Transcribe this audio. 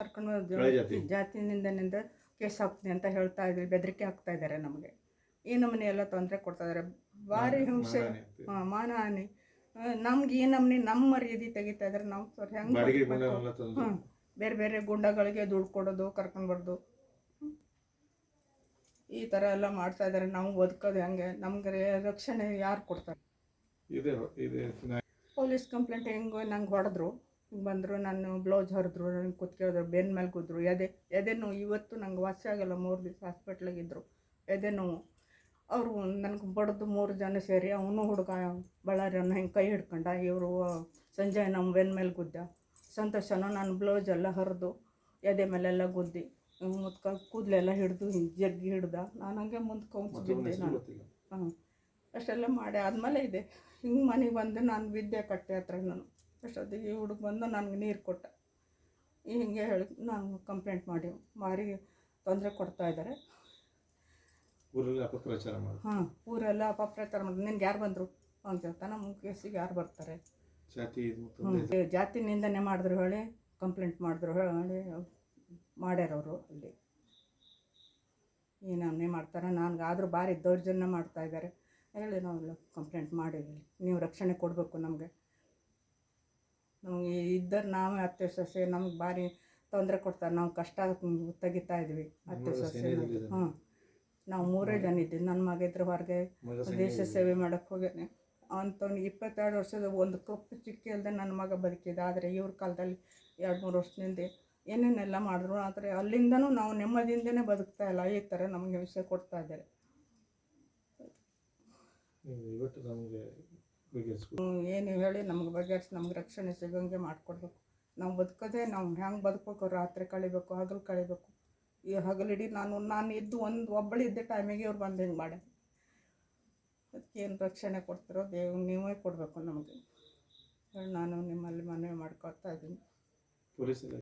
ಕರ್ಕೊಂಡು ಜಾತಿನಿಂದ ಜಾತಿ. ಕೇಸ್ ಹಾಕ್ತೀನಿ ಅಂತ ಹೇಳ್ತಾ ಇದ್ವಿ ಬೆದರಿಕೆ ಹಾಕ್ತಾ ಇದ್ದಾರೆ ನಮಗೆ. ಈ ನಮ್ಮನೆ ಎಲ್ಲ ತೊಂದರೆ ಕೊಡ್ತಾ ಇದ್ದಾರೆ. ಭಾರಿ ಹಿಂಸೆ. ಮಾನಹಾನಿ ನಮ್ಗೆ ಈ ನಮ್ಮನೆ ನಮ್ಮ ಮರ್ಯಾದೆ ತೆಗಿತಾ ಇದ್ದಾರೆ. ನಾವು ಸರ್ ಹೆಂಗೆ ಬೇರೆ ಬೇರೆ ಗುಂಡಗಳಿಗೆ ದುಡ್ಡು ಕೊಡೋದು ಕರ್ಕೊಂಡ್ಬರ್ದು ಈ ಥರ ಎಲ್ಲ ಮಾಡ್ತಾ ಇದ್ದಾರೆ. ನಾವು ಬದುಕೋದು ಹೆಂಗೆ? ನಮ್ಗೆ ರಕ್ಷಣೆ ಯಾರು ಕೊಡ್ತಾರೆ? ಪೊಲೀಸ್ ಕಂಪ್ಲೇಂಟ್ ಹೆಂಗೆ ನಂಗೆ ಹೊಡೆದ್ರು. ಬಂದರು ನಾನು ಬ್ಲೌಸ್ ಹರಿದ್ರು ನನಗೆ ಕುತ್ಕೊಳ್ಳೋದ್ರು ಬೆನ್ನ ಮೇಲೆ ಕೂದ್ರು. ಎದೆ ಎದೆ ನೋವು ಇವತ್ತು ನಂಗೆ ವಾಸಿ ಆಗಲ್ಲ ಮೂರು ದಿವಸ ಹಾಸ್ಪಿಟ್ಲಾಗಿದ್ದರು ಎದೆ ನೋವು. ಅವರು ನನಗೆ ಬಡ್ದು ಮೂರು ಜನ ಸೇರಿ ಅವನು ಹುಡುಗ ಬಳ್ಳಾರಿಯನ್ನು ಹಿಂಗೆ ಕೈ ಹಿಡ್ಕೊಂಡ ಇವರು ಸಂಜಯ್ ನಮ್ಮ ಬೆನ್ನ ಮೇಲೆ ಗುದ್ದ. ಸಂತೋಷನೂ ನಾನು ಬ್ಲೌಸ್ ಎಲ್ಲ ಹರಿದು ಎದೆ ಮೇಲೆಲ್ಲ ಗುದ್ದಿ ಮುತ್ಕ ಕೂದಲೆಲ್ಲ ಹಿಡಿದು ಹಿಂಗೆ ಜಗ್ಗಿ ಹಿಡ್ದ. ನಾನು ಹಂಗೆ ಮುಂದೆ ಕೌಂಚ್ ಬಿದ್ದೆ ನಾನು. ಹಾಂ ಅಷ್ಟೆಲ್ಲ ಮಾಡಿ ಆದಮೇಲೆ ಇದೆ. ಹಿಂಗೆ ಮನೆಗೆ ಬಂದು ನಾನು ಬಿದ್ದೆ ಕಟ್ಟೆ ಹತ್ರ ನಾನು. ಅಷ್ಟೊತ್ತಿಗೆ ಈ ಹುಡುಗ ಬಂದು ನನಗೆ ನೀರು ಕೊಟ್ಟ. ಈ ಹಿಂಗೆ ಹೇಳಿ ನಾನು ಕಂಪ್ಲೇಂಟ್ ಮಾಡಿ ಮಾರಿ ತೊಂದರೆ ಕೊಡ್ತಾ ಇದ್ದಾರೆ ಊರಲ್ಲಿ ಅಪಪ್ರಚಾರ ಮಾಡಿ. ಹಾಂ ಊರೆಲ್ಲ ಅಪಪ್ರಚಾರ ಮಾಡಿ. ನಿನ್ಗೆ ಯಾರು ಬಂದರು? ಅಂತ ಹೇಳ್ತಾನೆ ನಮ್ಮ ಕೇಸಿಗೆ ಯಾರು ಬರ್ತಾರೆ? ಜಾತಿ ಜಾತಿ ನಿಂದನೆ ಮಾಡಿದ್ರು ಹೇಳಿ ಕಂಪ್ಲೇಂಟ್ ಮಾಡಿದ್ರು ಹೇಳಿ ಮಾಡ್ಯಾರವರು ಅಲ್ಲಿ. ಏನನ್ನೇ ಮಾಡ್ತಾರೆ? ನನಗೆ ಆದರೂ ಭಾರಿ ದೌರ್ಜನ್ಯ ಮಾಡ್ತಾ ಇದ್ದಾರೆ ಹೇಳಿ ನಾವು ಕಂಪ್ಲೇಂಟ್ ಮಾಡಿದ್ವಿ ನೀವು ರಕ್ಷಣೆ ಕೊಡಬೇಕು ನಮಗೆ. ನಮಗೆ ಇದ್ದರೆ ನಾವೇ ಅತ್ತೆ ಸೊಸೆ ನಮ್ಗೆ ಭಾರಿ ತೊಂದರೆ ಕೊಡ್ತಾರೆ. ನಾವು ಕಷ್ಟ ತೆಗಿತಾ ಇದ್ವಿ ಅತ್ತೆ ಸೊಸೆ ಹ್ಞೂ ಹಾಂ ನಾವು ಮೂರೇ ಜನ ಇದ್ದೀವಿ. ನನ್ನ ಮಗ ಇದ್ರ ಹೊರಗೆ ದೇಶ ಸೇವೆ ಮಾಡೋಕ್ಕೆ ಹೋಗ್ಯಾನೆ. ಅಂಥವ್ನಿಗೆ ಇಪ್ಪತ್ತೆರಡು ವರ್ಷದ ಒಂದು ಕಪ್ಪು ಚಿಕ್ಕಿ ಅಲ್ಲದೆ ನನ್ನ ಮಗ ಬದುಕಿದ. ಆದರೆ ಇವ್ರ ಕಾಲದಲ್ಲಿ ಎರಡು ಮೂರು ವರ್ಷದಿಂದ ಏನೇನೆಲ್ಲ ಮಾಡಿದ್ರು. ಆದರೆ ಅಲ್ಲಿಂದನೂ ನಾವು ನೆಮ್ಮದಿಯಿಂದನೇ ಬದುಕ್ತಾ ಇಲ್ಲ. ಈ ಥರ ನಮಗೆ ವಿಷಯ ಕೊಡ್ತಾ ಇದ್ದಾರೆ. ಇವತ್ತು ನಮಗೆ ಬಗೆಹರಿಸ್ಬೇಕು ಏನು ಹೇಳಿ ನಮ್ಗೆ ಬಗೆಹರಿಸಿ ನಮ್ಗೆ ರಕ್ಷಣೆ ಸಿಗೋಂಗೆ ಮಾಡಿಕೊಡ್ಬೇಕು. ನಾವು ಬದುಕೋದೇ ನಾವು ಹೆಂಗೆ ಬದುಕಬೇಕು ರಾತ್ರಿ ಕಳಿಬೇಕು ಹಗಲು ಕಳಿಬೇಕು. ಈ ಹಗಲಿಡೀ ನಾನು ನಾನು ಇದ್ದು ಒಂದು ಒಬ್ಬಳಿದ್ದ ಟೈಮಿಗೆ ಇವ್ರು ಬಂದು ಹಿಂಗೆ ಮಾಡಿ ಅದಕ್ಕೇನು ಏನು ರಕ್ಷಣೆ ಕೊಡ್ತಿರೋ ದೇವ್ ನೀವೇ ಕೊಡಬೇಕು ನಮಗೆ. ಹೇಳಿ ನಾನು ನಿಮ್ಮಲ್ಲಿ ಮನವಿ ಮಾಡ್ಕೊಳ್ತಾ ಇದ್ದೀನಿ.